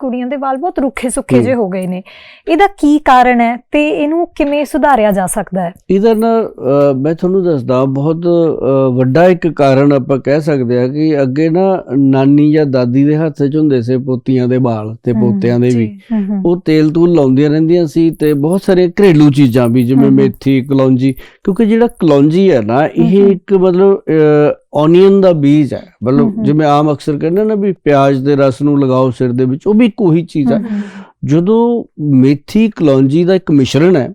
ਕੁੜੀਆਂ ਦੇ ਵਾਲ ਬਹੁਤ ਰੁੱਖੇ ਸੁੱਖੇ। ਜਿਹੇ ਹੋ ਗਏ ਨੇ ਇਹਦਾ ਕੀ ਕਾਰਨ ਹੈ ਤੇ ਇਹਨੂੰ ਕਿਵੇਂ ਸੁਧਾਰਿਆ ਜਾ ਸਕਦਾ ਹੈ ਇਹਦਾ ਨਾ ਮੈਂ ਤੁਹਾਨੂੰ ਦੱਸਦਾ ਬਹੁਤ ਵੱਡਾ ਇੱਕ ਕਾਰਨ ਆਪਾਂ ਕਹਿ ਸਕਦੇ ਆ ਕਿ ਅੱਗੇ ਨਾ ਨਾਨੀ ਜਾਂ ਦਾਦੀ ਦੇ ਹੱਥ 'ਚ ਹੁੰਦੇ ਸੀ ਪੋਤੀਆਂ ਦੇ ਵਾਲ ਤੇ ਪੋਤਿਆਂ ਦੇ ਵੀ ਉਹ ਤੇਲ ਤੂਲ ਲਾਉਂਦੀਆਂ ਰਹਿੰਦੀਆਂ ਸੀ ਤੇ ਬਹੁਤ ਸਾਰੇ ਘਰੇਲੂ ਚੀਜ਼ਾਂ ਵੀ ਜਿਵੇਂ। ਮੇਥੀ ਕਲੌਂਜੀ ਕਿਉਂਕਿ ਜਿਹੜਾ ਕਲੌਂਜੀ ਹੈ ਨਾ ਇਹ। ਇੱਕ ਮਤਲਬ ਓਨੀਅਨ ਦਾ ਬੀਜ ਹੈ। ਮਤਲਬ। ਜਿਵੇਂ ਆਮ ਅਕਸਰ ਕਹਿੰਦੇ ਨਾ ਵੀ ਪਿਆਜ਼ ਦੇ ਰਸ ਨੂੰ ਲਗਾਓ ਸਿਰ ਦੇ ਵਿੱਚ ਉਹ ਵੀ ਇੱਕ ਉਹੀ ਚੀਜ਼ ਹੈ। ਜਦੋਂ ਮੇਥੀ ਕਲੌਂਜੀ ਦਾ ਇੱਕ ਮਿਸ਼ਰਣ ਹੈ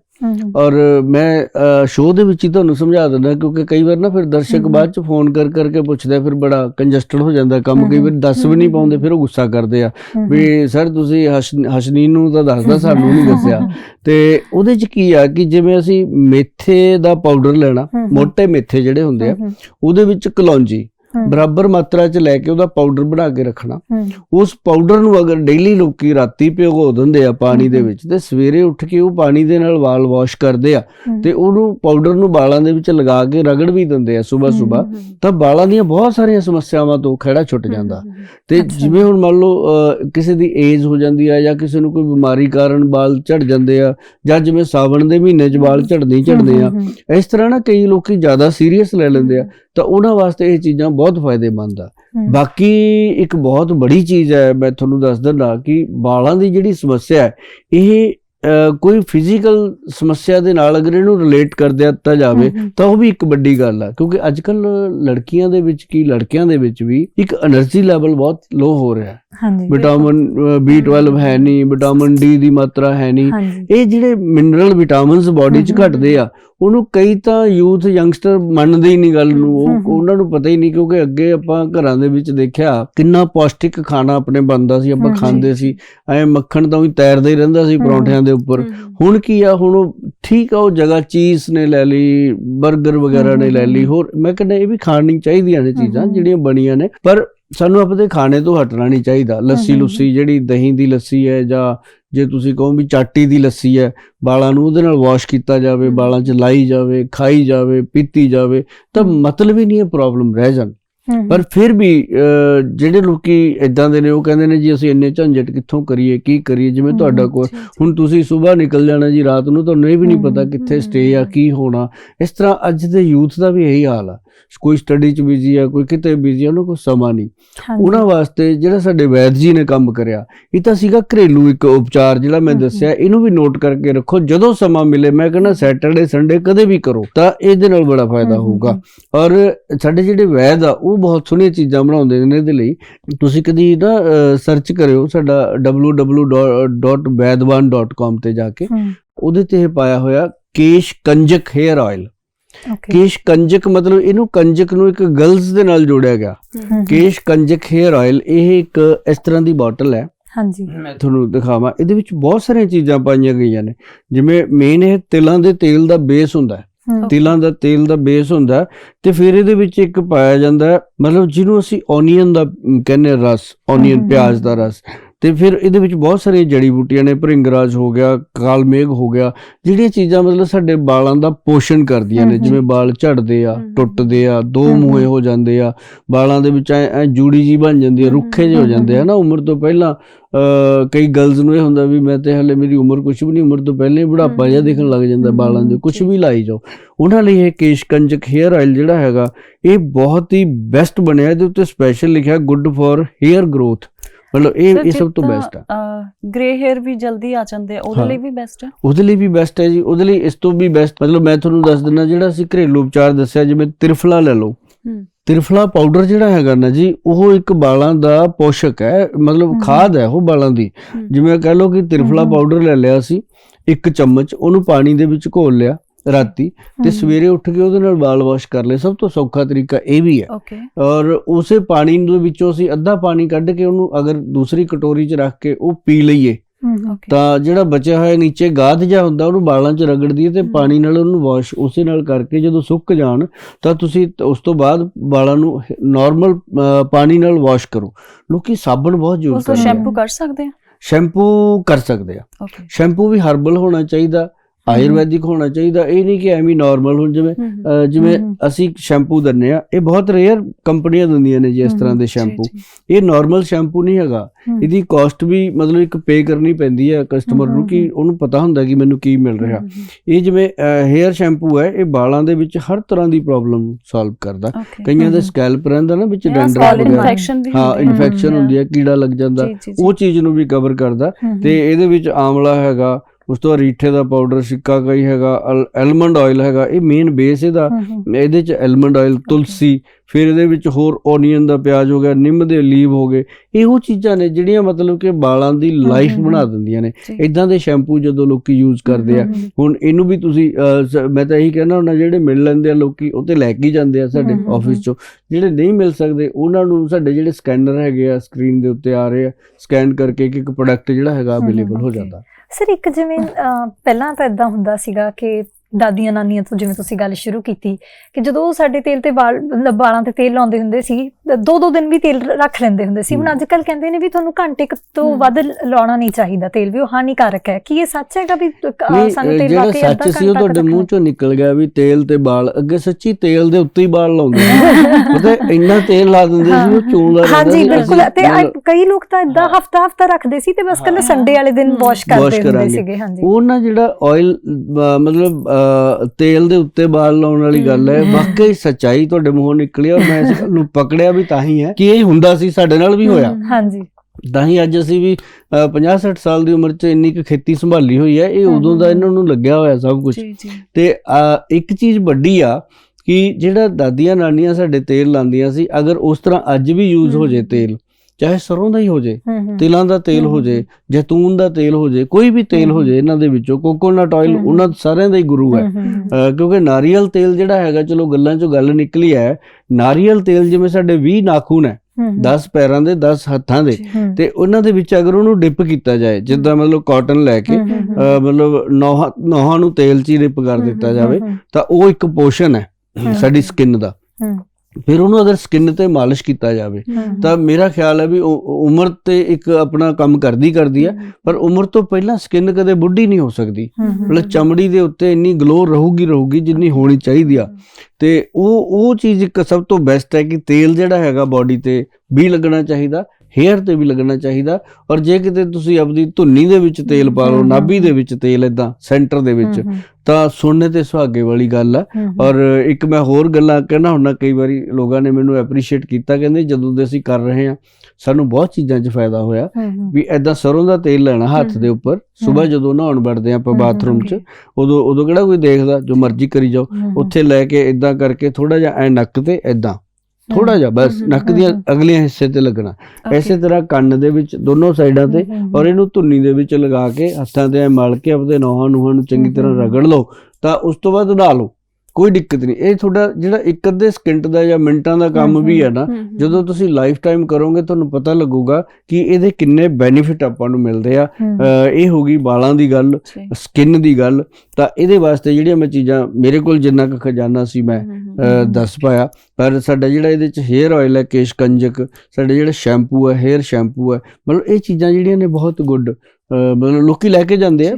ਔਰ ਮੈਂ ਸ਼ੋਅ ਦੇ ਵਿੱਚ ਹੀ ਤੁਹਾਨੂੰ ਸਮਝਾ ਦਿੰਦਾ ਕਿਉਂਕਿ ਕਈ ਵਾਰ ਨਾ ਫਿਰ ਦਰਸ਼ਕ। ਬਾਅਦ ਚ ਫੋਨ ਕਰ ਕਰਕੇ ਪੁੱਛਦੇ ਫਿਰ ਬੜਾ ਕੰਜਸਟਡ ਹੋ ਜਾਂਦਾ ਕੰਮ ਕਈ। ਵਾਰ ਦੱਸ ਵੀ ਨਹੀਂ ਪਾਉਂਦੇ ਫਿਰ ਉਹ ਗੁੱਸਾ ਕਰਦੇ ਆ ਵੀ ਸਰ ਤੁਸੀਂ ਹਸ਼ਨ- ਹਸ਼ਨੀਨ ਨੂੰ ਤਾਂ ਦੱਸਦਾ ਸਾਨੂੰ ਨਹੀਂ ਦੱਸਿਆ ਤੇ ਉਹਦੇ ਚ ਕੀ ਆ ਕਿ ਜਿਵੇਂ ਅਸੀਂ ਮੇਥੇ ਦਾ ਪਾਊਡਰ ਲੈਣਾ। ਮੋٹے ਮੇਥੇ ਜਿਹੜੇ ਹੁੰਦੇ ਆ ਉਹਦੇ ਵਿੱਚ ਕਲੌਂਜੀ। ਬਰਾਬਰ ਮਾਤਰਾ ਚ ਲੈ ਕੇ ਉਹਦਾ ਪਾਊਡਰ ਬਣਾ ਕੇ ਰੱਖਣਾ। ਉਸ ਪਾਊਡਰ ਨੂੰ ਅਗਰ ਡੇਲੀ ਲੋਕੀ ਰਾਤੀ ਭਿਗੋ ਦਿੰਦੇ ਆ ਪਾਣੀ ਦੇ। ਵਿੱਚ ਤੇ ਸਵੇਰੇ ਉੱਠ ਕੇ ਉਹ ਪਾਣੀ ਦੇ ਨਾਲ ਵਾਲ ਵਾਸ਼ ਕਰਦੇ ਆ ਤੇ ਉਹਨੂੰ ਪਾਊਡਰ ਨੂੰ ਵਾਲਾਂ ਦੇ ਵਿੱਚ ਲਗਾ ਕੇ ਰਗੜ ਵੀ ਦਿੰਦੇ ਆ ਸਵੇਰ ਸਵੇਰ ਤਾਂ ਵਾਲਾਂ ਦੀਆਂ ਬਹੁਤ ਸਾਰੀਆਂ ਸਮੱਸਿਆਵਾਂ ਤੋਂ ਖਹਿੜਾ ਛੁੱਟ ਜਾਂਦਾ। ਤੇ। ਜਿਵੇਂ ਹੁਣ ਮੰਨ ਲਓ ਕਿਸੇ ਦੀ ਏਜ ਹੋ ਜਾਂਦੀ ਆ ਜਾਂ ਕਿਸੇ ਨੂੰ ਕੋਈ ਬਿਮਾਰੀ ਕਾਰਨ ਵਾਲ ਝੜ ਜਾਂਦੇ ਆ ਜਾਂ ਜਿਵੇਂ ਸਾਵਣ ਦੇ ਮਹੀਨੇ 'ਚ ਵਾਲ ਝੜਦੇ ਝੜਦੇ ਆ ਇਸ ਤਰ੍ਹਾਂ ਨਾ ਕਈ ਲੋਕੀ ਜ਼ਿਆਦਾ ਸੀਰੀਅਸ ਲੈ ਲੈਂਦੇ ਆ ਤਾਂ ਉਹਨਾਂ ਵਾਸਤੇ ਇਹ ਚੀਜ਼ਾਂ ਬਹੁਤ ਫਾਇਦੇਮੰਦ ਆ। ਬਾਕੀ ਇੱਕ ਬਹੁਤ ਬੜੀ ਚੀਜ਼ ਹੈ ਮੈਂ ਤੁਹਾਨੂੰ ਦੱਸ ਦਿੰਦਾ ਕਿ ਵਾਲਾਂ ਦੀ ਜਿਹੜੀ ਸਮੱਸਿਆ ਹੈ ਇਹ ਕੋਈ ਫਿਜ਼ੀਕਲ ਸਮੱਸਿਆ ਦੇ ਨਾਲ ਅਗਰ ਇਹਨੂੰ ਰਿਲੇਟ ਕਰ ਦਿੱਤਾ ਜਾਵੇ ਤਾਂ ਉਹ ਵੀ ਇੱਕ ਵੱਡੀ ਗੱਲ ਆ। ਕਿਉਂਕਿ ਅੱਜ ਕੱਲ ਲੜਕੀਆਂ ਦੇ ਵਿੱਚ ਕੀ ਲੜਕਿਆਂ ਦੇ ਵਿੱਚ ਵੀ ਇੱਕ એનર્ਜੀ ਲੈਵਲ ਬਹੁਤ ਲੋ ਹੋ ਰਿਹਾ ਹੈ। ਵਿਟਾਮਿਨ B12 ਹੈ ਨਹੀਂ ਵਿਟਾਮਿਨ D ਦੀ ਮਾਤਰਾ ਹੈ ਨਹੀਂ। ਇਹ ਜਿਹੜੇ ਮਿਨਰਲ ਵਿਟਾਮਿਨਸ ਬਾਡੀ 'ਚ ਘਟਦੇ ਆ ਉਹਨੂੰ ਕਈ ਤਾਂ ਯੂਥ ਯੰਗਸਟਰ ਮੰਨਦੇ ਹੀ ਨਹੀਂ ਗੱਲ ਨੂੰ। ਉਹ ਉਹਨਾਂ ਨੂੰ ਪਤਾ ਹੀ ਨਹੀਂ ਕਿਉਂਕਿ ਅੱਗੇ ਆਪਾਂ ਘਰਾਂ ਦੇ ਵਿੱਚ ਦੇਖਿਆ ਕਿੰਨਾ ਪੌਸ਼ਟਿਕ ਖਾਣਾ ਆਪਣੇ ਬੰਦਾ ਸੀ ਆਪਾਂ ਖਾਂਦੇ ਸੀ। ਐ ਮੱਖਣ ਤਾਂ ਵੀ ਤੈਰਦਾ ਹੀ ਰਹਿੰਦਾ ਸੀ ਪਰੌਂਠਿਆਂ ਦੇ ਉੱਪਰ ਹੁਣ ਕੀ ਆ ਹੁਣ ਉਹ ਠੀਕ ਆ ਉਹ ਜਗ੍ਹਾ ਚੀਜ਼ ਨੇ ਲੈ ਲਈ 버ਗਰ ਵਗੈਰਾ ਨੇ ਲੈ ਲਈ। ਹੋਰ ਮੈਂ ਕਹਿੰਦਾ ਇਹ ਵੀ ਖਾਣੀ ਚਾਹੀਦੀਆਂ ਨੇ ਚੀਜ਼ਾਂ। ਜਿਹੜੀਆਂ ਬਣੀਆਂ ਨੇ ਪਰ ਸਾਨੂੰ ਆਪਣੇ ਖਾਣੇ ਤੋਂ ਹਟਣਾ ਨਹੀਂ ਚਾਹੀਦਾ ਲੱਸੀ। ਲੁੱਸੀ ਜਿਹੜੀ ਦਹੀਂ ਦੀ ਲੱਸੀ ਹੈ ਜਾਂ ਜੇ ਤੁਸੀਂ ਕਹੋ ਵੀ ਚਾਟੀ ਦੀ ਲੱਸੀ ਹੈ ਵਾਲਾਂ ਨੂੰ ਉਹਦੇ ਨਾਲ ਵਾਸ਼ ਕੀਤਾ ਜਾਵੇ। ਵਾਲਾਂ 'ਚ ਲਾਈ ਜਾਵੇ ਖਾਈ ਜਾਵੇ ਪੀਤੀ ਜਾਵੇ ਤਾਂ। ਮਤਲਬ ਹੀ ਨਹੀਂ ਇਹ ਪ੍ਰੋਬਲਮ ਰਹਿ ਜਾਣ ਹਮ, ਪਰ ਫਿਰ ਵੀ ਜਿਹੜੇ ਲੋਕੀ ਇਦਾਂ ਦੇ ਨੇ ਉਹ ਕਹਿੰਦੇ ਨੇ ਜੀ ਅਸੀਂ ਇੰਨੇ ਝੰਜਟ ਕਿੱਥੋਂ ਕਰੀਏ ਕੀ ਕਰੀਏ? ਜਿਵੇਂ ਤੁਹਾਡਾ ਕੋਲ। ਹੁਣ ਤੁਸੀਂ ਸਵੇਰ ਨਿਕਲ ਜਾਣਾ ਜੀ ਰਾਤ ਨੂੰ ਤੁਹਾਨੂੰ ਇਹ ਵੀ ਨਹੀਂ ਪਤਾ ਕਿੱਥੇ ਸਟੇ ਆ। ਕੀ ਹੋਣਾ। ਇਸ ਤਰ੍ਹਾਂ ਅੱਜ ਦੇ ਯੂਥ ਦਾ ਵੀ ਇਹੀ ਹਾਲ ਆ। ਕੋਈ ਸਟੱਡੀ 'ਚ ਬਿਜ਼ੀ ਆ ਕੋਈ ਕਿਤੇ ਬਿਜ਼ੀ ਆ ਉਹਨੂੰ ਕੋਈ ਸਮਾਂ ਨਹੀਂ। ਉਹਨਾਂ ਵਾਸਤੇ ਜਿਹੜਾ ਸਾਡੇ ਵੈਦ ਜੀ ਨੇ ਕੰਮ ਕਰਿਆ ਇਹ ਤਾਂ ਸੀਗਾ ਘਰੇਲੂ ਇੱਕ ਉਪਚਾਰ ਜਿਹੜਾ ਮੈਂ ਦੱਸਿਆ ਇਹਨੂੰ ਵੀ ਨੋਟ ਕਰਕੇ ਰੱਖੋ ਜਦੋਂ ਸਮਾਂ ਮਿਲੇ ਮੈਂ ਕਹਿੰਦਾ ਸੈਟਰਡੇ ਸੰਡੇ ਕਦੇ ਵੀ ਕਰੋ ਤਾਂ ਇਹਦੇ ਨਾਲ ਬੜਾ ਫਾਇਦਾ ਹੋਊਗਾ। ਔਰ ਸਾਡੇ ਜਿਹੜੇ ਵੈਦ ਆ ਉਹ ਬਹੁਤ ਸੋਹਣੀਆਂ ਚੀਜ਼ਾਂ ਬਣਾਉਂਦੇ ਨੇ ਇਹਦੇ ਲਈ। ਤੁਸੀਂ ਕਦੀ ਨਾ ਸਰਚ ਕਰਿਓ ਸਾਡਾ www.vaidwan.com ਤੇ ਜਾ ਕੇ। ਉਹਦੇ ਤੇ ਇਹ ਪਾਇਆ ਹੋਇਆ ਕੇਸ਼ ਕੰਜਕ 헤ਅਰ ਆਇਲ ਕੇਸ਼ ਕੰਜਕ ਮਤਲਬ ਇਹਨੂੰ ਕੰਜਕ ਨੂੰ ਇੱਕ ਗਰਲਸ ਦੇ ਨਾਲ ਜੋੜਿਆ ਗਿਆ। ਕੇਸ਼ ਕੰਜਕ 헤ਅਰ ਆਇਲ ਇਹ ਇੱਕ ਇਸ ਤਰ੍ਹਾਂ ਦੀ ਬੋਟਲ ਹੈ। ਹਾਂਜੀ। ਮੈਂ ਤੁਹਾਨੂੰ ਦਿਖਾਵਾਂ। ਇਹਦੇ ਵਿੱਚ ਬਹੁਤ ਸਾਰੀਆਂ ਚੀਜ਼ਾਂ ਪਾਈਆਂ ਗਈਆਂ ਨੇ। ਜਿਵੇਂ ਮੇਨ ਇਹ ਤਿਲਾਂ ਦੇ ਤੇਲ ਦਾ ਬੇਸ ਹੁੰਦਾ ਹੈ। ਤਿਲਾਂ ਦਾ ਤੇਲ ਦਾ ਬੇਸ ਹੁੰਦਾ ਤੇ ਫਿਰ ਇਹਦੇ ਵਿੱਚ ਇੱਕ ਪਾਇਆ ਜਾਂਦਾ ਮਤਲਬ ਜਿਹਨੂੰ ਅਸੀਂ ਓਨੀਅਨ ਦਾ ਕਹਿੰਦੇ ਰਸ ਓਨੀਅਨ ਪਿਆਜ਼ ਦਾ ਰਸ। ਤੇ ਫਿਰ ਇਹਦੇ ਵਿੱਚ ਬਹੁਤ ਸਾਰੀਆਂ ਜੜੀ ਬੂਟੀਆਂ ਨੇ ਭਰਿੰਗਰਾਜ ਹੋ ਗਿਆ ਕਾਲਮੇਘ ਹੋ ਗਿਆ ਜਿਹੜੀਆਂ ਚੀਜ਼ਾਂ ਮਤਲਬ ਸਾਡੇ ਬਾਲਾਂ ਦਾ ਪੋਸ਼ਣ ਕਰਦੀਆਂ ਨੇ ਜਿਵੇਂ ਬਾਲ ਝੜਦੇ ਆ ਟੁੱਟਦੇ ਆ ਦੋ ਮੂਹੇ ਹੋ ਜਾਂਦੇ ਆ ਵਾਲਾਂ ਦੇ ਵਿੱਚ ਐ ਜੂੜੀ ਜੀ ਬਣ ਜਾਂਦੀ ਹੈ ਰੁੱਖੇ ਜਿਹੇ ਹੋ ਜਾਂਦੇ ਆ ਨਾ ਉਮਰ ਤੋਂ ਪਹਿਲਾਂ ਕਈ ਗਰਲਸ ਨੂੰ ਇਹ ਹੁੰਦਾ ਵੀ ਮੈਂ ਤੇ ਹਲੇ ਮੇਰੀ ਉਮਰ ਕੁਝ ਵੀ ਨਹੀਂ ਉਮਰ ਤੋਂ ਪਹਿਲਾਂ ਹੀ ਬੁਢਾਪਾ ਜਿਹਾ ਦੇਖਣ ਲੱਗ ਜਾਂਦਾ ਬਾਲਾਂ ਦੇ ਕੁਝ ਵੀ ਲਾਈ ਜਾਓ। ਉਹਨਾਂ ਲਈ ਇਹ ਕੇਸ਼ਕੰਜਕ ਹੇਅਰ ਆਇਲ ਜਿਹੜਾ ਹੈਗਾ ਇਹ ਬਹੁਤ ਹੀ ਬੈਸਟ ਬਣਿਆ ਇਹਦੇ ਉੱਤੇ ਸਪੈਸ਼ਲ ਲਿਖਿਆ ਗੁੱਡ ਫॉर ਹੇਅਰ ਗਰੋਥ ਮਤਲਬ ਇਹ ਇਹ ਸਭ ਤੋਂ ਬੈਸਟ ਹੈ ਗ੍ਰੇ ਹੇਅਰ ਵੀ ਜਲਦੀ ਆ ਜਾਂਦੇ ਆ ਉਹਦੇ। ਲਈ ਵੀ ਬੈਸਟ ਹੈ ਉਹਦੇ ਲਈ ਵੀ ਬੈਸਟ ਹੈ ਜੀ ਉਹਦੇ ਲਈ ਇਸ ਤੋਂ ਵੀ ਬੈਸਟ ਮਤਲਬ ਮੈਂ ਤੁਹਾਨੂੰ ਦੱਸ ਦਿੰਦਾ ਜਿਹੜਾ ਅਸੀਂ ਘਰੇਲੂ ਉਪਚਾਰ ਦੱਸਿਆ ਜਿਵੇਂ ਤ੍ਰਿਫਲਾ ਲੈ ਲਓ। ਤ੍ਰਿਫਲਾ ਪਾਊਡਰ ਜਿਹੜਾ ਹੈਗਾ ਨਾ ਜੀ ਉਹ ਇੱਕ ਵਾਲਾਂ ਦਾ ਪੋਸ਼ਕ ਹੈ ਮਤਲਬ। ਖਾਦ ਹੈ ਉਹ ਵਾਲਾਂ ਦੀ। ਜਿਵੇਂ ਕਹਿ ਲਓ ਕਿ ਤ੍ਰਿਫਲਾ। ਪਾਊਡਰ ਲੈ ਲਿਆ ਸੀ ਇੱਕ ਚਮਚ ਉਹਨੂੰ ਪਾਣੀ ਦੇ ਵਿੱਚ ਘੋਲ ਲਿਆ ਰਾਤੀ ਤੇ ਸਵੇਰੇ ਉੱਠ ਕੇ ਉਹਦੇ ਨਾਲ ਵਾਲ ਵਾਸ਼ ਕਰ ਲਏ। ਸਭ ਤੋਂ ਸੌਖਾ ਤਰੀਕਾ ਇਹ ਵੀ ਹੈ। ਔਰ ਉਸੇ ਪਾਣੀ ਦੇ ਵਿੱਚੋਂ ਅਸੀਂ ਅੱਧਾ ਪਾਣੀ ਕੱਢ ਕੇ ਉਹਨੂੰ ਅਗਰ ਦੂਸਰੀ ਕਟੋਰੀ 'ਚ ਰੱਖ ਕੇ ਉਹ ਪੀ ਲਈਏ ਤਾਂ ਜਿਹੜਾ ਬਚਿਆ ਹੋਇਆ ਨੀਚੇ ਗਾਦ ਜਿਹਾ ਹੁੰਦਾ ਉਹਨੂੰ ਵਾਲਾਂ 'ਚ ਰਗੜ ਦਈਏ ਤੇ। ਪਾਣੀ ਨਾਲ ਉਹਨੂੰ ਵਾਸ਼ ਉਸੇ ਨਾਲ ਕਰਕੇ ਜਦੋਂ ਸੁੱਕ ਜਾਣ ਤਾਂ ਤੁਸੀਂ ਉਸ ਤੋਂ ਬਾਅਦ ਵਾਲਾਂ ਨੂੰ ਨਾਰਮਲ ਪਾਣੀ ਨਾਲ ਵਾਸ਼ ਕਰੋ। ਲੋਕੀ ਸਾਬਣ ਬਹੁਤ ਉਸ ਤੋਂ ਕਰਦੇ ਸ਼ੈਂਪੂ ਕਰ ਸਕਦੇ ਆ? ਸ਼ੈਂਪੂ ਕਰ ਸਕਦੇ ਆ। ਸ਼ੈਂਪੂ ਵੀ ਹਰਬਲ ਹੋਣਾ ਚਾਹੀਦਾ। ਆਯੁਰਵੈਦਿਕ ਹੋਣਾ ਚਾਹੀਦਾ ਇਹ ਨਹੀਂ ਕਿ ਐਵੇਂ ਨਾਰਮਲ ਹੁਣ ਜਿਵੇਂ ਜਿਵੇਂ। ਅਸੀਂ ਸ਼ੈਂਪੂ ਦਿੰਨੇ ਆ ਇਹ ਬਹੁਤ ਰੇਅਰ ਕੰਪਨੀਆਂ ਦਿੰਦੀਆਂ ਨੇ ਜੀ ਇਸ ਤਰ੍ਹਾਂ ਦੇ ਸ਼ੈਂਪੂ। ਇਹ ਨਾਰਮਲ ਸ਼ੈਂਪੂ ਨਹੀਂ ਹੈਗਾ। ਇਹਦੀ ਕਾਸਟ ਵੀ ਮਤਲਬ ਇੱਕ ਪੇ ਕਰਨੀ ਪੈਂਦੀ ਹੈ ਕਸਟਮਰ ਨੂੰ ਕਿ। ਉਹਨੂੰ ਪਤਾ ਹੁੰਦਾ ਕਿ ਮੈਨੂੰ ਕੀ ਮਿਲ ਰਿਹਾ ਇਹ ਜਿਵੇਂ ਹੇਅਰ ਸ਼ੈਂਪੂ ਹੈ ਇਹ ਵਾਲਾਂ ਦੇ ਵਿੱਚ ਹਰ ਤਰ੍ਹਾਂ ਦੀ ਪ੍ਰੋਬਲਮ ਸੋਲਵ ਕਰਦਾ. ਕਈਆਂ ਦੇ। ਸਕੈਲਪ ਰਹਿੰਦਾ ਨਾ ਵਿੱਚ ਡੈਂਡਰਫ ਵਗੈਰਾ। ਹਾਂ। ਇਨਫੈਕਸ਼ਨ ਹੁੰਦੀ ਹੈ ਕੀੜਾ ਲੱਗ ਜਾਂਦਾ। ਉਹ ਚੀਜ਼ ਨੂੰ ਵੀ ਕਵਰ ਕਰਦਾ ਤੇ ਇਹਦੇ ਵਿੱਚ ਆਮਲਾ ਹੈਗਾ ਉਸ ਤੋਂ ਰੀਠੇ ਦਾ ਪਾਊਡਰ ਸਿੱਕਾ ਕਈ ਹੈਗਾ ਐਲਮੰਡ ਆਇਲ ਹੈਗਾ ਇਹ ਮੇਨ ਬੇਸ ਇਹਦਾ। ਇਹਦੇ ਚ ਐਲਮੰਡ ਆਇਲ ਤੁਲਸੀ ਫਿਰ ਇਹਦੇ ਵਿੱਚ ਹੋਰ ਓਨੀਅਨ ਦਾ ਪਿਆਜ਼ ਹੋ ਗਿਆ ਨਿੰਮ ਦੇ ਲੀਵ ਹੋ ਗਏ। ਇਹੋ ਚੀਜ਼ਾਂ ਨੇ ਜਿਹੜੀਆਂ ਮਤਲਬ ਕਿ ਵਾਲਾਂ ਦੀ ਲਾਈਫ ਬਣਾ। ਦਿੰਦੀਆਂ ਨੇ। ਇਦਾਂ ਦੇ ਸ਼ੈਂਪੂ ਜਦੋਂ ਲੋਕੀ ਯੂਜ਼ ਕਰਦੇ ਆ। ਹੁਣ ਇਹਨੂੰ ਵੀ ਤੁਸੀਂ ਮੈਂ ਤਾਂ ਇਹੀ ਕਹਿਣਾ ਹੁੰਦਾ ਜਿਹੜੇ ਮਿਲ ਲੈਂਦੇ ਆ ਲੋਕੀ ਉਹ ਤੇ ਲੈ ਕੇ ਜਾਂਦੇ ਆ ਸਾਡੇ ਆਫਿਸ ਚੋਂ। ਜਿਹੜੇ ਨਹੀਂ ਮਿਲ ਸਕਦੇ ਉਹਨਾਂ ਨੂੰ ਸਾਡੇ ਜਿਹੜੇ ਸਕੈਨਰ ਹੈਗੇ ਆ ਸਕਰੀਨ ਦੇ ਉੱਤੇ ਆ ਰਹੇ ਆ ਸਕੈਨ ਕਰਕੇ ਇੱਕ ਇੱਕ ਪ੍ਰੋਡਕਟ ਜਿਹੜਾ ਹੈਗਾ ਅਵੇਲੇਬਲ ਹੋ. ਜਾਂਦਾ। ਸਰ ਇੱਕ ਜਿਵੇਂ ਪਹਿਲਾਂ ਤਾਂ ਇਦਾਂ ਹੁੰਦਾ ਸੀਗਾ ਕਿ ਦਾਦੀਆਂ ਨਾਨੀਆਂ ਤੋਂ ਜਿਵੇਂ ਤੁਸੀਂ ਗੱਲ ਸ਼ੁਰੂ ਕੀਤੀ ਕਿ ਜਦੋਂ ਉਹ ਸਾਡੇ ਤੇਲ ਤੇ ਵਾਲ ਤੇ ਤੇਲ ਲਾਉਂਦੇ ਹੁੰਦੇ ਸੀ ਦੋ ਦੋ ਦਿਨ ਵੀ ਤੇਲ ਰੱਖ ਲੈਂਦੇ ਹੁੰਦੇ ਸੀ ਹੁਣ। ਅੱਜ ਕੱਲ ਕਹਿੰਦੇ ਨੇ ਵੀ ਤੁਹਾਨੂੰ ਘੰਟੇ ਤੋਂ। ਵੱਧ ਲਾਉਣਾ ਨਹੀਂ ਚਾਹੀਦਾ ਤੇਲ ਵੀ ਉਹ ਹਾਨੀਕਾਰਕ ਹੈ ਕੀ ਇਹ ਸੱਚ ਹੈਗਾ ਵੀ ਸਾਨੂੰ ਤੇਲ ਲਾ ਕੇ ਸੱਚ ਸੀ ਉਹ ਤੁਹਾਡੇ ਮੂੰਹ ਚੋਂ ਨਿਕਲ ਗਿਆ ਵੀ ਤੇਲ ਤੇ ਵਾਲ ਅੱਗੇ ਸੱਚੀ ਤੇਲ ਦੇ ਉੱਤੇ ਹੀ ਵਾਲ ਲਾਉਂਦੇ ਸੀ ਪਤਾ ਇੰਨਾ ਤੇਲ ਲਾ ਦਿੰਦੇ ਸੀ ਉਹ ਚੂੰਦਾ ਰਹਿੰਦਾ ਹਾਂਜੀ ਬਿਲਕੁਲ ਤੇ ਕਈ ਲੋਕ ਤਾਂ ਇਦਾਂ। ਹਫਤਾ ਹਫਤਾ ਰੱਖਦੇ ਸੀ ਤੇ ਬਸ ਕੱਲ। ਸੰਡੇ ਵਾਲੇ ਦਿਨ। ਵਾਸ਼ ਕਰਦੇ ਹੁੰਦੇ। ਸੀਗੇ ਹਾਂਜੀ ਉਹ ਨਾ ਜਿਹੜਾ ਆਇਲ ਮਤਲਬ ਤੇਲ ਦੇ ਉੱਤੇ ਵਾਲ ਲਾਉਣ ਵਾਲੀ ਗੱਲ ਹੈ। ਵਾਕਈ ਸੱਚਾਈ ਤੁਹਾਡੇ ਮੂੰਹੋਂ ਨਿਕਲੀ ਔਰ ਮੈਂ ਇਸ ਨੂੰ ਪਕੜਿਆ ਵੀ ਤਾਂ ਹੀ ਹੈ ਕਿ ਇਹ ਹੁੰਦਾ ਸੀ ਸਾਡੇ ਨਾਲ ਵੀ ਹੋਇਆ। ਹਾਂਜੀ। ਤਾਂ ਹੀ ਅੱਜ ਅਸੀਂ ਵੀ 50 60 ਸਾਲ ਦੀ ਉਮਰ 'ਚ ਇੰਨੀ ਕੁ ਖੇਤੀ ਸੰਭਾਲੀ ਹੋਈ ਹੈ। ਇਹ ਉਦੋਂ ਦਾ ਇਹਨਾਂ ਨੂੰ ਲੱਗਿਆ ਹੋਇਆ ਸਭ ਕੁਝ ਤੇ ਇੱਕ ਚੀਜ਼ ਵੱਡੀ ਆ ਕਿ ਜਿਹੜਾ ਦਾਦੀਆਂ ਨਾਨੀਆਂ ਸਾਡੇ ਤੇਲ ਲਾਉਂਦੀਆਂ ਸੀ ਅਗਰ ਉਸ ਤਰ੍ਹਾਂ ਅੱਜ ਵੀ ਯੂਜ਼ ਹੋ ਜੇ। ਤੇਲ ਚਾਹੇ ਸਰੋਂ ਦਾ ਹੀ ਹੋ ਜੇ ਤਿਲਾਂ ਦਾ ਤੇਲ ਹੋ ਜੇ ਜੈਤੂਨ ਦਾ ਤੇਲ ਹੋ ਜੇ ਕੋਈ ਵੀ ਤੇਲ ਹੋ। ਜੇ ਇਹਨਾਂ ਦੇ ਵਿੱਚੋਂ ਕੋਕੋਨਟ ਆਇਲ। ਉਹਨਾਂ ਸਾਰਿਆਂ ਦਾ ਹੀ ਗੁਰੂ ਹੈ। ਕਿਉਂਕਿ ਨਾਰੀਅਲ ਤੇਲ ਜਿਹੜਾ ਹੈਗਾ ਚਲੋ ਗੱਲਾਂ 'ਚੋਂ ਗੱਲ ਨਿਕਲੀ ਹੈ ਨਾਰੀਅਲ ਤੇਲ ਜਿਵੇਂ ਸਾਡੇ 20 ਨਾਖੂਨ ਹੈ ਹਮ, 10 ਪੈਰਾਂ ਦੇ 10 ਹੱਥਾਂ ਦੇ ਤੇ ਉਹਨਾਂ ਦੇ ਵਿੱਚ ਅਗਰ ਉਹਨੂੰ ਡਿਪ ਕੀਤਾ ਜਾਏ ਜਿੱਦਾਂ ਮਤਲਬ ਕਾਟਨ ਲੈ ਕੇ ਮਤਲਬ ਨੌਹਾਂ ਨੌਹਾਂ ਨੂੰ ਤੇਲ 'ਚ ਹੀ ਡਿਪ ਕਰ ਦਿੱਤਾ ਜਾਵੇ ਤਾਂ ਉਹ ਇੱਕ ਪੋਸ਼ਨ ਹੈ ਸਾਡੀ ਸਕਿਨ ਦਾ। ਫਿਰ ਉਹਨੂੰ ਅਗਰ ਸਕਿਨ ਤੇ ਮਾਲਿਸ਼ ਕੀਤਾ ਜਾਵੇ ਤਾਂ ਮੇਰਾ ਖਿਆਲ ਹੈ ਵੀ ਉਮਰ ਤੇ ਇੱਕ ਆਪਣਾ ਕੰਮ ਕਰਦੀ ਕਰਦੀ ਹੈ ਪਰ ਉਮਰ ਤੋਂ ਪਹਿਲਾਂ ਸਕਿਨ ਕਦੇ ਬੁੱਢੀ ਨਹੀਂ ਹੋ ਸਕਦੀ। ਮਤਲਬ ਚਮੜੀ ਦੇ ਉੱਤੇ ਇੰਨੀ ਗਲੋ ਰਹੂਗੀ ਰਹੂਗੀ ਜਿੰਨੀ ਹੋਣੀ ਚਾਹੀਦੀ ਆ। ਤੇ ਉਹ ਉਹ ਚੀਜ਼ ਇੱਕ ਸਭ ਤੋਂ ਬੈਸਟ ਹੈ ਕਿ ਤੇਲ ਜਿਹੜਾ ਹੈਗਾ ਬਾਡੀ ਤੇ ਵੀ ਲੱਗਣਾ ਚਾਹੀਦਾ ਹੇਅਰ ਤੇ ਵੀ ਲੱਗਣਾ ਚਾਹੀਦਾ। ਔਰ ਜੇ ਕਿਤੇ ਤੁਸੀਂ ਆਪਦੀ ਧੁੰਨੀ ਦੇ ਵਿੱਚ ਤੇਲ ਪਾ ਲਓ ਨਾਭੀ ਦੇ ਵਿੱਚ ਤੇਲ ਇਦਾਂ ਸੈਂਟਰ ਦੇ ਵਿੱਚ ਤਾਂ ਸੁਣਨੇ ਤੇ ਸੁਹਾਗੇ ਵਾਲੀ ਗੱਲ ਆ। ਔਰ ਇੱਕ ਮੈਂ ਹੋਰ ਗੱਲਾਂ ਕਹਿਣਾ ਹੁੰਦਾ ਕਈ ਵਾਰੀ ਲੋਕਾਂ ਨੇ ਮੈਨੂੰ ਐਪਰੀਸ਼ੀਏਟ ਕੀਤਾ ਕਹਿੰਦੇ ਜਦੋਂ ਦੇ ਅਸੀਂ ਕਰ ਰਹੇ ਹਾਂ ਸਾਨੂੰ ਬਹੁਤ ਚੀਜ਼ਾਂ 'ਚ ਫਾਇਦਾ ਹੋਇਆ ਵੀ ਐਦਾਂ ਸਰੋਂ ਦਾ ਤੇਲ ਲੈਣਾ ਹੱਥ। ਦੇ ਉੱਪਰ ਸਵੇਰ ਜਦੋਂ ਨਹਾਉਣ ਵੜਦੇ ਆਪਾਂ ਬਾਥਰੂਮ 'ਚ. ਉਦੋਂ ਉਦੋਂ ਕਿਹੜਾ ਕੋਈ ਦੇਖਦਾ ਜੋ ਮਰਜ਼ੀ ਕਰੀ ਜਾਓ ਉੱਥੇ ਲੈ ਕੇ ਇਦਾਂ ਕਰਕੇ ਥੋੜਾ ਜਿਹਾ ਐ ਨੱਕ ਤੇ ਇਦਾਂ ਥੋੜਾ ਜਿਹਾ ਬਸ ਨੱਕ ਦੀਆਂ ਹਮ। ਅਗਲੀਆਂ ਹਿੱਸੇ ਤੇ ਲੱਗਣਾ. ਐਸੇ ਤਰ੍ਹਾਂ ਕੰਨ ਦੇ ਵਿੱਚ ਦੋਨੋਂ ਸਾਈਡਾਂ ਤੇ ਔਰ ਇਹਨੂੰ ਧੁੰਨੀ ਦੇ ਵਿੱਚ ਲਗਾ ਕੇ ਹੱਥਾਂ ਤੇ ਮਲ ਕੇ ਆਪਣੇ ਨੋਹਾਂ ਨੂੰ ਚੰਗੀ ਤਰ੍ਹਾਂ। ਰਗੜ ਲਓ ਤਾਂ ਉਸ ਤੋਂ ਬਾਅਦ ਨਹਾ ਲਓ ਕੋਈ ਦਿੱਕਤ ਨਹੀਂ। ਇਹ ਤੁਹਾਡਾ ਜਿਹੜਾ ਇੱਕ ਅੱਧੇ ਸਕਿੰਟ ਦਾ ਜਾਂ ਮਿੰਟਾਂ ਦਾ ਕੰਮ ਵੀ ਹੈ ਨਾ ਜਦੋਂ ਤੁਸੀਂ ਲਾਈਫ ਟਾਈਮ ਕਰੋਗੇ ਤੁਹਾਨੂੰ ਪਤਾ ਲੱਗੂਗਾ ਕਿ ਇਹਦੇ ਕਿੰਨੇ ਬੈਨੀਫਿਟ ਆਪਾਂ ਨੂੰ ਮਿਲਦੇ ਆ। ਇਹ ਹੋ ਗਈ ਵਾਲਾਂ ਦੀ ਗੱਲ। ਸਕਿਨ ਦੀ ਗੱਲ। ਤਾਂ ਇਹਦੇ ਵਾਸਤੇ ਜਿਹੜੀਆਂ ਮੈਂ ਚੀਜ਼ਾਂ ਮੇਰੇ ਕੋਲ ਜਿੰਨਾ ਕੁ ਖਜ਼ਾਨਾ ਸੀ ਮੈਂ। ਦੱਸ ਪਾਇਆ। ਪਰ ਸਾਡਾ ਜਿਹੜਾ ਇਹਦੇ ਚ ਹੇਅਰ ਆਇਲ ਹੈ ਕੇਸ਼ ਕੰਜਕ ਸਾਡੇ ਜਿਹੜਾ ਸ਼ੈਂਪੂ ਹੈ ਹੇਅਰ ਸ਼ੈਂਪੂ ਹੈ ਮਤਲਬ ਇਹ ਚੀਜ਼ਾਂ ਜਿਹੜੀਆਂ ਨੇ ਬਹੁਤ ਗੁੱਡ ਮਤਲਬ ਲੋਕੀ ਲੈ ਕੇ ਜਾਂਦੇ ਆ।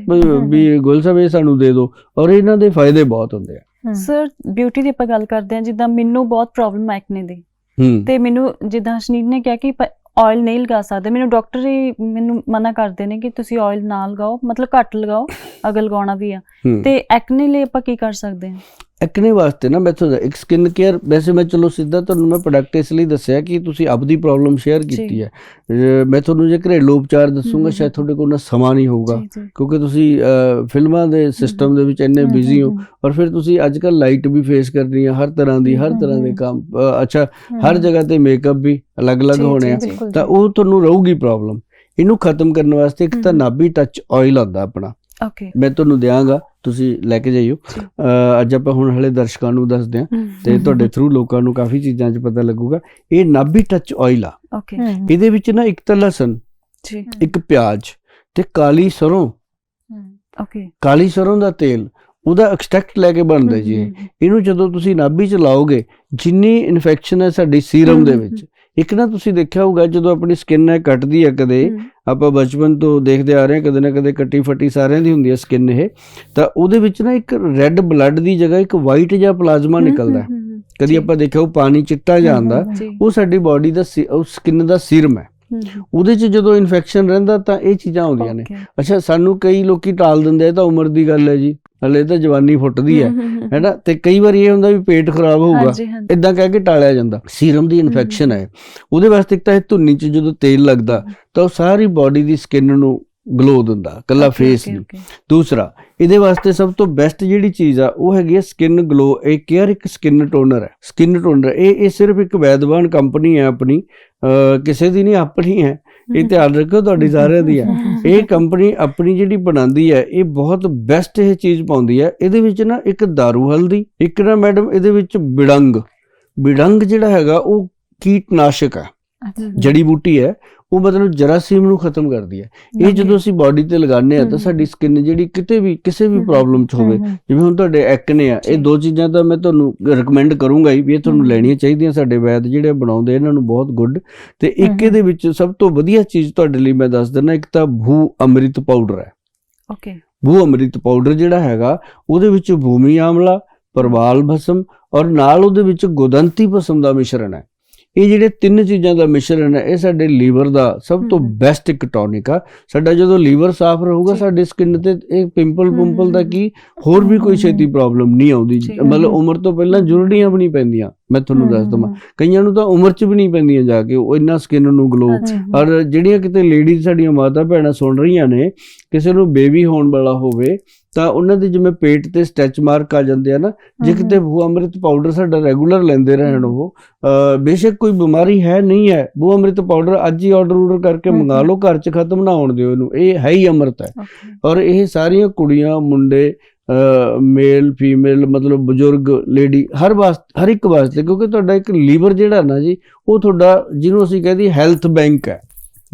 ਵੀ- ਗੁਲ ਸਾਹਿਬ ਇਹ ਸਾਨੂੰ ਦੇ ਦਿਓ। ਔਰ ਇਹਨਾਂ ਦੇ ਫਾਇਦੇ ਬਹੁਤ ਹੁੰਦੇ ਆ। ਸਰ ਬਿਊਟੀ ਦੀ ਆਪਾਂ ਗੱਲ ਕਰਦੇ ਹਾਂ ਜਿੱਦਾਂ ਮੈਨੂੰ ਬਹੁਤ ਪ੍ਰੋਬਲਮ ਐਕਨੇ ਦੀ। ਤੇ ਮੈਨੂੰ ਜਿੱਦਾਂ ਹਸ਼ਨੀਰ ਨੇ ਕਿਹਾ ਕਿ ਆਇਲ ਨਹੀਂ ਲਗਾ ਸਕਦੇ। ਮੈਨੂੰ ਡਾਕਟਰ ਹੀ ਮੈਨੂੰ ਮਨਾ ਕਰਦੇ ਨੇ ਕਿ ਤੁਸੀਂ ਆਇਲ ਨਾ ਲਗਾਓ ਮਤਲਬ ਘੱਟ ਲਗਾਓ ਅਗਰ ਲਗਾਉਣਾ ਵੀ ਆ। ਤੇ ਐਕਨੇ ਲਈ ਆਪਾਂ ਕੀ ਕਰ ਸਕਦੇ ਹਾਂ? ਐਕਨੇ ਵਾਸਤੇ ਨਾ ਮੈਂ ਤੁਹਾਨੂੰ ਇੱਕ ਸਕਿਨ ਕੇਅਰ ਵੈਸੇ ਮੈਂ ਚਲੋ ਸਿੱਧਾ ਤੁਹਾਨੂੰ ਮੈਂ ਪ੍ਰੋਡਕਟ ਇਸ ਲਈ ਦੱਸਿਆ ਕਿ ਤੁਸੀਂ ਆਪਦੀ ਪ੍ਰੋਬਲਮ ਸ਼ੇਅਰ। ਕੀਤੀ ਹੈ। ਮੈਂ ਤੁਹਾਨੂੰ ਜੇ ਘਰੇਲੂ ਉਪਚਾਰ ਦੱਸੂਗਾ ਸ਼ਾਇਦ ਤੁਹਾਡੇ ਕੋਲ ਨਾ ਸਮਾਂ ਨਹੀਂ ਹੋਊਗਾ। ਕਿਉਂਕਿ ਤੁਸੀਂ ਫਿਲਮਾਂ ਦੇ ਸਿਸਟਮ ਦੇ ਵਿੱਚ ਇੰਨੇ ਬਿਜ਼ੀ ਹੋ ਔਰ ਫਿਰ ਤੁਸੀਂ ਅੱਜ ਕੱਲ ਲਾਈਟ ਵੀ ਫੇਸ ਕਰਨੀ ਹੈ ਹਰ ਤਰ੍ਹਾਂ ਦੀ ਹਰ ਤਰ੍ਹਾਂ ਦੇ। ਕੰਮ ਅੱਛਾ ਹਰ ਜਗ੍ਹਾ ਤੇ ਮੇਕਅਪ ਵੀ ਅਲੱਗ-ਅਲੱਗ ਹੋਣੇ ਆ। ਤਾਂ। ਉਹ ਤੁਹਾਨੂੰ ਰਹੂਗੀ ਪ੍ਰੋਬਲਮ ਇਹਨੂੰ ਖਤਮ ਕਰਨ ਵਾਸਤੇ ਇੱਕ ਤਾਂ। ਨਾਭੀ ਟੱਚ ਆਇਲ ਆਉਂਦਾ ਆਪਣਾ। ਓਕੇ ਮੈਂ ਤੁਹਾਨੂੰ ਦਿਆਂਗਾ ਤੁਸੀਂ ਲੈ ਕੇ ਜਾਈਓ ਅੱਜ ਆਪਾਂ ਹੁਣ ਹਲੇ ਦਰਸ਼ਕਾਂ ਨੂੰ ਦੱਸਦੇ ਹਾਂ ਤੇ ਤੁਹਾਡੇ ਥਰੂ ਲੋਕਾਂ ਨੂੰ ਕਾਫੀ ਚੀਜ਼ਾਂ 'ਚ ਪਤਾ ਲੱਗੂਗਾ। ਇਹ ਨਾਭੀ ਟੱਚ ਆਇਲ ਆ। ਓਕੇ ਇਹਦੇ ਵਿੱਚ ਨਾ ਇੱਕ ਤਾਂ ਲਸਣ ਜੀ। ਇੱਕ ਪਿਆਜ਼ ਤੇ ਕਾਲੀ ਸਰੋਂ। ਹਮ, ਓਕੇ ਕਾਲੀ ਸਰੋਂ ਦਾ ਤੇਲ ਉਹਦਾ ਐਕਸਟ੍ਰੈਕਟ ਲੈ ਕੇ ਬਣਦਾ ਜੀ ਇਹ। ਇਹਨੂੰ ਜਦੋਂ ਤੁਸੀਂ ਨਾਭੀ ਚ ਲਾਓਗੇ ਜਿੰਨੀ ਇਨਫੈਕਸ਼ਨ ਹੈ ਸਾਡੀ ਸੀਰਮ ਦੇ ਵਿੱਚ ਇੱਕ ਨਾ ਤੁਸੀਂ ਦੇਖਿਆ ਹੋਊਗਾ ਜਦੋਂ ਆਪਣੀ ਸਕਿਨ ਹੈ ਕੱਟਦੀ ਹੈ ਕਦੇ ਆਪਾਂ ਬਚਪਨ ਤੋਂ ਦੇਖਦੇ ਆ ਰਹੇ ਹਾਂ ਕਦੇ ਨਾ ਕਦੇ ਕੱਟੀ ਫੱਟੀ ਸਾਰਿਆਂ ਦੀ ਹੁੰਦੀ ਹੈ ਸਕਿਨ ਇਹ ਤਾਂ ਉਹਦੇ ਵਿੱਚ ਨਾ ਇੱਕ ਰੈੱਡ ਬਲੱਡ ਦੀ ਜਗ੍ਹਾ ਇੱਕ ਵਾਈਟ ਜਿਹਾ ਪਲਾਜ਼ਮਾ ਨਿਕਲਦਾ ਕਦੀ ਆਪਾਂ ਦੇਖਿਆ ਉਹ ਪਾਣੀ ਚਿੱਟਾ ਜਾਂਦਾ ਉਹ ਸਾਡੀ ਬਾਡੀ ਦਾ ਉਹ ਸਕਿਨ ਦਾ ਸੀਰਮ ਹੈ। ਉਹਦੇ 'ਚ ਜਦੋਂ ਇਨਫੈਕਸ਼ਨ ਰਹਿੰਦਾ ਤਾਂ ਇਹ ਚੀਜ਼ਾਂ ਆਉਂਦੀਆਂ ਨੇ। ਅੱਛਾ ਸਾਨੂੰ ਕਈ ਲੋਕੀ ਟਾਲ ਦਿੰਦੇ ਆ ਇਹ ਤਾਂ ਉਮਰ ਦੀ ਗੱਲ ਹੈ ਜੀ। ਹਲੇ ਤਾਂ ਜਵਾਨੀ ਫੁੱਟਦੀ ਹੈ। ਹੈਨਾ? ਤੇ ਕਈ ਵਾਰ ਇਹ ਹੁੰਦਾ ਵੀ ਪੇਟ ਖਰਾਬ ਹੋਊਗਾ। ਇਦਾਂ ਕਹਿ ਕੇ ਟਾਲਿਆ ਜਾਂਦਾ। ਸੀਰਮ ਦੀ ਇਨਫੈਕਸ਼ਨ ਹੈ। ਉਹਦੇ ਵਾਸਤੇ ਇੱਕ ਤਾਂ ਇਹ ਧੁੰਨੀ 'ਚ ਜਦੋਂ ਤੇਲ ਲੱਗਦਾ ਤਾਂ ਉਹ ਸਾਰੀ ਬਾਡੀ ਦੀ ਸਕਿਨ ਨੂੰ ਗਲੋ ਦਿੰਦਾ ਕੱਲਾ ਫੇਸ ਨਹੀਂ। ਦੂਸਰਾ ਇਹਦੇ ਵਾਸਤੇ ਸਭ ਤੋਂ ਬੈਸਟ ਜਿਹੜੀ ਚੀਜ਼ ਆ ਉਹ ਹੈਗੀ ਹੈ ਸਕਿਨ ਗਲੋ ਇਹ ਕੇਅਰ ਇੱਕ ਸਕਿਨ ਟੋਨਰ ਹੈ ਸਕਿਨ ਟੋਨਰ ਇਹ ਇਹ ਸਿਰਫ ਇੱਕ ਵੈਦਵਾਨ ਕੰਪਨੀ ਹੈ ਆਪਣੀ ਕਿਸੇ ਦੀ ਨਹੀਂ ਆਪਣੀ ਹੈ। ਇਹ ਧਿਆਨ ਰੱਖੋ ਤੁਹਾਡੀ ਸਾਰਿਆਂ ਦੀ ਹੈ। ਇਹ ਕੰਪਨੀ ਆਪਣੀ ਜਿਹੜੀ ਬਣਾਉਂਦੀ ਹੈ ਇਹ ਬਹੁਤ ਬੈਸਟ ਇਹ ਚੀਜ਼ ਪਾਉਂਦੀ ਹੈ। ਇਹਦੇ ਵਿੱਚ ਨਾ ਇੱਕ दारू ਹਲਦੀ ਇੱਕ ਨਾ ਮੈਡਮ ਇਹਦੇ ਵਿੱਚ ਬਿੜੰਗ। ਬਿੜੰਗ ਜਿਹੜਾ ਹੈਗਾ ਉਹ ਕੀਟਨਾਸ਼ਕ ਹੈ ਜੜੀ ਬੂਟੀ ਹੈ ਉਹ ਮਤਲਬ ਜਰਾਸੀਮ ਨੂੰ ਖਤਮ ਕਰਦੀ ਹੈ ਇਹ. ਜਦੋਂ ਅਸੀਂ ਬਾਡੀ ਤੇ ਲਗਾਉਂਦੇ ਆ ਤਾਂ। ਸਾਡੀ ਸਕਿਨ ਜਿਹੜੀ ਕਿਤੇ ਵੀ ਕਿਸੇ ਵੀ ਪ੍ਰੋਬਲਮ ਚ ਹੋਵੇ ਜਿਵੇਂ ਹੁਣ ਤੁਹਾਡੇ ਐਕਨੇ ਆ ਇਹ। ਦੋ ਚੀਜ਼ਾਂ ਤਾਂ ਮੈਂ ਤੁਹਾਨੂੰ ਰეკਮੈਂਡ ਕਰੂੰਗਾ ਹੀ ਵੀ ਇਹ ਤੁਹਾਨੂੰ। ਲੈਣੀਆਂ ਚਾਹੀਦੀਆਂ ਸਾਡੇ ਵੈਦ ਜਿਹੜੇ ਬਣਾਉਂਦੇ ਇਹਨਾਂ ਨੂੰ ਬਹੁਤ ਗੁੱਡ ਤੇ ਇੱਕ। ਇਹਦੇ ਵਿੱਚ ਸਭ ਤੋਂ ਵਧੀਆ ਚੀਜ਼ ਤੁਹਾਡੇ ਲਈ ਮੈਂ ਦੱਸ ਦਿੰਦਾ ਇੱਕ ਤਾਂ ਭੂ ਅੰਮ੍ਰਿਤ ਪਾਊਡਰ ਹੈ okay, ਭੂ ਅੰਮ੍ਰਿਤ ਪਾਊਡਰ ਜਿਹੜਾ ਹੈਗਾ ਉਹਦੇ ਵਿੱਚ ਭੂਮੀ ਆਮਲਾ ਪਰਵਾਲ ਭਸਮ ਔਰ ਨਾਲ ਉਹਦੇ ਵਿੱਚ ਗੁਦੰਤੀ ਭਸਮ ਦਾ ਮਿਸ਼ਰਣ ਹੈ ਇਹ ਜਿਹੜੇ ਤਿੰਨ ਚੀਜ਼ਾਂ ਦਾ ਮਿਸ਼ਰਣ ਹੈ ਇਹ ਸਾਡੇ ਲੀਵਰ ਦਾ ਸਭ ਤੋਂ। ਬੈਸਟ ਇੱਕ ਟੌਨਿਕ ਆ ਸਾਡਾ ਜਦੋਂ ਲੀਵਰ ਸਾਫ਼ ਰਹੂਗਾ। ਸਾਡੀ ਸਕਿਨ ਤੇ ਇਹ ਪਿੰਪਲ ਪੁੰਪਲ ਦਾ। ਕੀ ਹੋਰ ਵੀ ਕੋਈ ਛੇਤੀ ਪ੍ਰੋਬਲਮ ਨਹੀਂ ਆਉਂਦੀ। ਮਤਲਬ। ਉਮਰ ਤੋਂ ਪਹਿਲਾਂ ਜੁਰੜੀਆਂ ਵੀ ਨਹੀਂ ਪੈਂਦੀਆਂ ਮੈਂ ਤੁਹਾਨੂੰ ਦੱਸ ਦਵਾਂ। ਕਈਆਂ ਨੂੰ ਤਾਂ ਉਮਰ 'ਚ ਵੀ ਨਹੀਂ ਪੈਂਦੀਆਂ ਜਾ ਕੇ ਉਹ ਇੰਨਾ ਸਕਿਨ ਨੂੰ ਗਲੋ ਔਰ ਜਿਹੜੀਆਂ ਕਿਤੇ ਲੇਡੀਜ਼ ਸਾਡੀਆਂ ਮਾਤਾ ਭੈਣਾਂ ਸੁਣ ਰਹੀਆਂ ਨੇ ਕਿਸੇ ਨੂੰ ਬੇਬੀ ਹੋਣ ਵਾਲਾ ਹੋਵੇ ਤਾਂ ਉਹਨਾਂ ਦੇ ਜਿਵੇਂ ਪੇਟ ਤੇ ਸਟੈਚ ਮਾਰਕ ਆ ਜਾਂਦੇ ਆ ਨਾ ਜੇ ਕਿਤੇ ਭੂ ਅੰਮ੍ਰਿਤ ਪਾਊਡਰ ਸਾਡਾ ਰੈਗੂਲਰ ਲੈਂਦੇ ਰਹਿਣ ਉਹ ਬੇਸ਼ੱਕ ਕੋਈ ਬਿਮਾਰੀ ਹੈ ਨਹੀਂ ਹੈ ਭੂ ਅੰਮ੍ਰਿਤ ਪਾਊਡਰ ਅੱਜ ਹੀ ਆਰਡਰ ਆਰਡਰ ਕਰਕੇ ਮੰਗਾ। ਲਓ ਘਰ 'ਚ ਖਤਮ ਨਾ ਹੋਣ ਦਿਓ ਇਹਨੂੰ। ਇਹ ਹੈ ਹੀ ਅੰਮ੍ਰਿਤ ਹੈ। ਔਰ ਇਹ ਸਾਰੀਆਂ ਕੁੜੀਆਂ ਮੁੰਡੇ ਮੇਲ ਫੀਮੇਲ ਮਤਲਬ ਬਜ਼ੁਰਗ ਲੇਡੀ ਹਰ ਵਾਸਤੇ, ਹਰ ਇੱਕ ਵਾਸਤੇ, ਕਿਉਂਕਿ ਤੁਹਾਡਾ ਇੱਕ ਲੀਵਰ ਜਿਹੜਾ ਨਾ ਜੀ, ਉਹ ਤੁਹਾਡਾ, ਜਿਹਨੂੰ ਅਸੀਂ ਕਹਿੰਦੇ ਹੈਲਥ ਬੈਂਕ ਹੈ।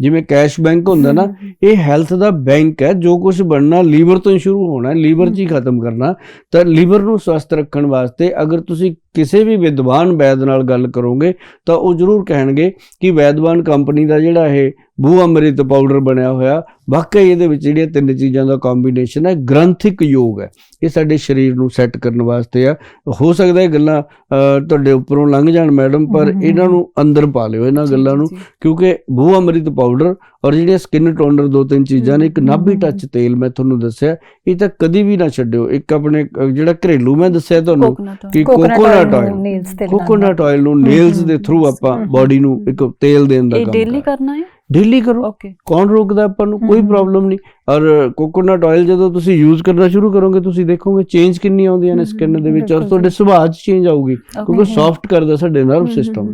ਜਿਵੇਂ ਕੈਸ਼ ਬੈਂਕ ਹੁੰਦਾ ਨਾ, ਇਹ ਹੈਲਥ ਦਾ ਬੈਂਕ ਹੈ, ਜੋ ਕੁਝ ਬਣਨਾ ਲੀਵਰ ਤੋਂ ਹੀ ਸ਼ੁਰੂ ਹੋਣਾ ਲੀਵਰ 'ਚ ਹੀ ਖਤਮ ਕਰਨਾ। ਤਾਂ ਲੀਵਰ ਨੂੰ ਸਵਸਥ ਰੱਖਣ ਵਾਸਤੇ, ਅਗਰ ਤੁਸੀਂ ਕਿਸੇ ਵੀ ਵਿਦਵਾਨ ਵੈਦ ਨਾਲ ਗੱਲ ਕਰੋਗੇ, ਤਾਂ ਉਹ ਜ਼ਰੂਰ ਕਹਿਣਗੇ ਕਿ ਵੈਦਵਾਨ ਕੰਪਨੀ ਦਾ ਜਿਹੜਾ ਇਹ ਭੂ ਅੰਮ੍ਰਿਤ ਪਾਊਡਰ ਬਣਿਆ ਹੋਇਆ। ਵਾਕਈ ਇਹਦੇ ਵਿੱਚ ਜਿਹੜੀਆਂ ਤਿੰਨ ਚੀਜ਼ਾਂ ਦਾ ਕੰਬੀਨੇਸ਼ਨ ਹੈ ਗ੍ਰੰਥਿਕ ਯੋਗ ਹੈ। ਇਹ ਸਾਡੇ ਸਰੀਰ ਨੂੰ ਸੈੱਟ ਕਰਨ ਵਾਸਤੇ ਆ। ਹੋ ਸਕਦਾ ਇਹ ਗੱਲਾਂ ਤੁਹਾਡੇ ਉੱਪਰੋਂ ਲੰਘ ਜਾਣ ਮੈਡਮ ਪਰ ਇਹਨਾਂ ਨੂੰ ਅੰਦਰ ਪਾ ਲਿਓ ਇਹਨਾਂ ਗੱਲਾਂ ਨੂੰ। ਕਿਉਂਕਿ ਭੂ ਅੰਮ੍ਰਿਤ ਪਾਊਡਰ ਔਰ ਜਿਹੜੀਆਂ ਸਕਿਨ ਟੋਨਰ ਦੋ ਤਿੰਨ ਚੀਜ਼ਾਂ ਨੇ ਇੱਕ ਨਾਭੀ ਟੱਚ ਤੇਲ ਮੈਂ ਤੁਹਾਨੂੰ ਦੱਸਿਆ। ਇਹ ਤਾਂ ਕਦੀ ਵੀ ਨਾ ਛੱਡਿਓ। ਇੱਕ ਆਪਣੇ ਜਿਹੜਾ ਘਰੇਲੂ ਮੈਂ ਦੱਸਿਆ ਤੁਹਾਨੂੰ ਕਿ ਕੋਕੋਨਟ ਆਇਲ। ਕੋਕੋਨਟ ਆਇਲ ਨੂੰ ਨੇਲਸ ਦੇ ਥਰੂ ਆਪਾਂ ਬਾਡੀ ਨੂੰ ਇੱਕ ਤੇਲ ਦੇਣ ਦਾ ਇਹ ਕੰਮ ਡੇਲੀ ਕਰਨਾ ਹੈ? ਡੇਲੀ ਕਰੋ। ਓਕੇ ਕੌਣ ਰੋਕਦਾ ਆਪਾਂ ਨੂੰ? ਕੋਈ। ਪ੍ਰੋਬਲਮ ਨਹੀਂ। ਔਰ ਕੋਕੋਨਟ ਆਇਲ ਜਦੋਂ ਤੁਸੀਂ ਯੂਜ਼ ਕਰਨਾ ਸ਼ੁਰੂ ਕਰੋਗੇ ਤੁਸੀਂ ਦੇਖੋਗੇ ਚੇਂਜ ਕਿੰਨੀ ਆਉਂਦੀਆਂ ਨੇ ਸਕਿਨ ਦੇ ਵਿੱਚ ਔਰ ਤੁਹਾਡੇ ਸੁਭਾਅ 'ਚ ਚੇਂਜ ਆਊਗੀ ਕਿਉਂਕਿ। ਸੌਫਟ ਕਰਦਾ ਸਾਡੇ ਨਰਵ ਸਿਸਟਮ